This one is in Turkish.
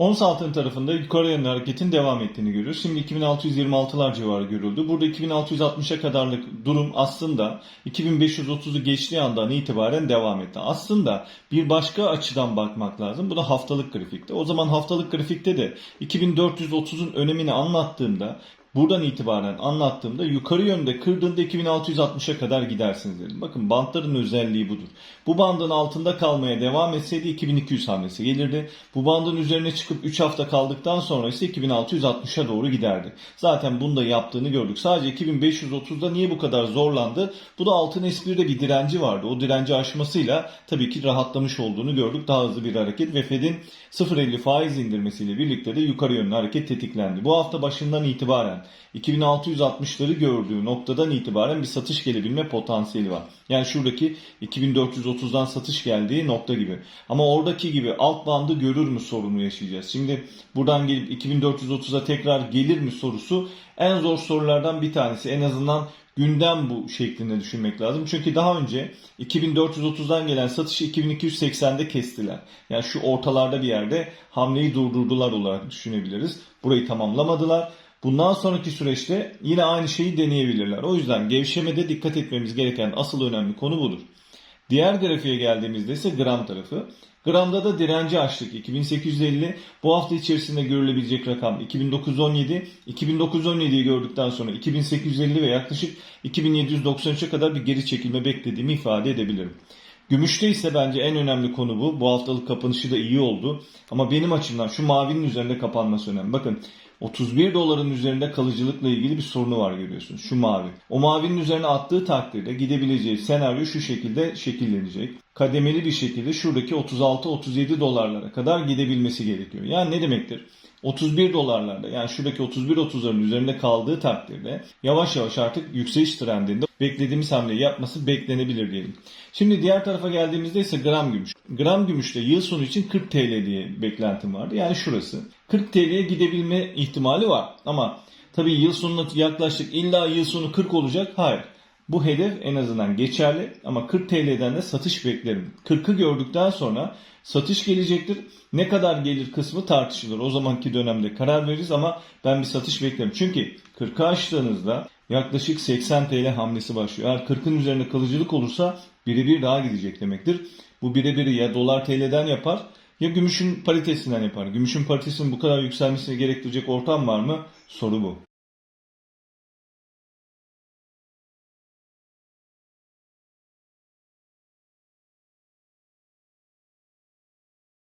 Ons altın tarafında yukarı yönlü hareketin devam ettiğini görüyoruz. Şimdi 2626'lar civarı görüldü. Burada 2660'a kadarlık durum aslında 2530'u geçtiği andan itibaren devam etti. Aslında bir başka açıdan bakmak lazım. Bu da haftalık grafikte. O zaman haftalık grafikte de 2430'un önemini anlattığımda Buradan itibaren anlattığımda yukarı yönde kırdığında 2660'a kadar gidersiniz dedim. Bakın bantların özelliği budur. Bu bandın altında kalmaya devam etseydi 2200 hamlesi gelirdi. Bu bandın üzerine çıkıp 3 hafta kaldıktan sonra ise 2660'a doğru giderdi. Zaten bunu da yaptığını gördük. Sadece 2530'da niye bu kadar zorlandı? Bu da altın espride bir direnci vardı. O direnci aşmasıyla tabii ki rahatlamış olduğunu gördük. Daha hızlı bir hareket ve Fed'in 0.50 faiz indirmesiyle birlikte de yukarı yönlü hareket tetiklendi. Bu hafta başından itibaren 2660'ları gördüğü noktadan itibaren bir satış gelebilme potansiyeli var. Yani şuradaki 2430'dan satış geldiği nokta gibi. Ama oradaki gibi alt bandı görür mü sorunu yaşayacağız. Şimdi buradan gelip 2430'a tekrar gelir mi sorusu en zor sorulardan bir tanesi. En azından gündem bu şeklinde düşünmek lazım. Çünkü daha önce 2430'dan gelen satışı 2280'de kestiler. Yani şu ortalarda bir yerde hamleyi durdurdular olarak düşünebiliriz. Burayı tamamlamadılar. Bundan sonraki süreçte yine aynı şeyi deneyebilirler. O yüzden gevşemede dikkat etmemiz gereken asıl önemli konu budur. Diğer grafiğe geldiğimizde ise gram tarafı. Gramda da direnci açtık 2850. Bu hafta içerisinde görülebilecek rakam 2917. 2917'yi gördükten sonra 2850 ve yaklaşık 2793'e kadar bir geri çekilme beklediğimi ifade edebilirim. Gümüşte ise bence en önemli konu bu. Bu haftalık kapanışı da iyi oldu. Ama benim açımdan şu mavinin üzerinde kapanması önemli. Bakın 31 doların üzerinde kalıcılıkla ilgili bir sorunu var görüyorsunuz. Şu mavi. O mavinin üzerine attığı takdirde gidebileceği senaryo şu şekilde şekillenecek. Kademeli bir şekilde şuradaki 36-37 dolarlara kadar gidebilmesi gerekiyor. Yani ne demektir? 31 dolarlarda yani şuradaki 31-30'ların üzerinde kaldığı takdirde yavaş yavaş artık yükseliş trendinde beklediğimiz hamleyi yapması beklenebilir diyelim. Şimdi diğer tarafa geldiğimizde ise gram gümüş. Gram gümüşte yıl sonu için 40 TL diye beklentim vardı. Yani şurası. 40 TL'ye gidebilme ihtimali var. Ama tabii yıl sonuna yaklaştık. İlla yıl sonu 40 olacak. Hayır. Bu hedef en azından geçerli ama 40 TL'den de satış beklerim. 40'ı gördükten sonra satış gelecektir. Ne kadar gelir kısmı tartışılır. O zamanki dönemde karar veririz ama ben bir satış beklerim. Çünkü 40'ı aştığınızda yaklaşık 80 TL hamlesi başlıyor. Eğer 40'ın üzerinde kalıcılık olursa birebir daha gidecek demektir. Bu birebiri ya dolar TL'den yapar ya gümüşün paritesinden yapar. Gümüşün paritesinin bu kadar yükselmesine gerektirecek ortam var mı? Soru bu.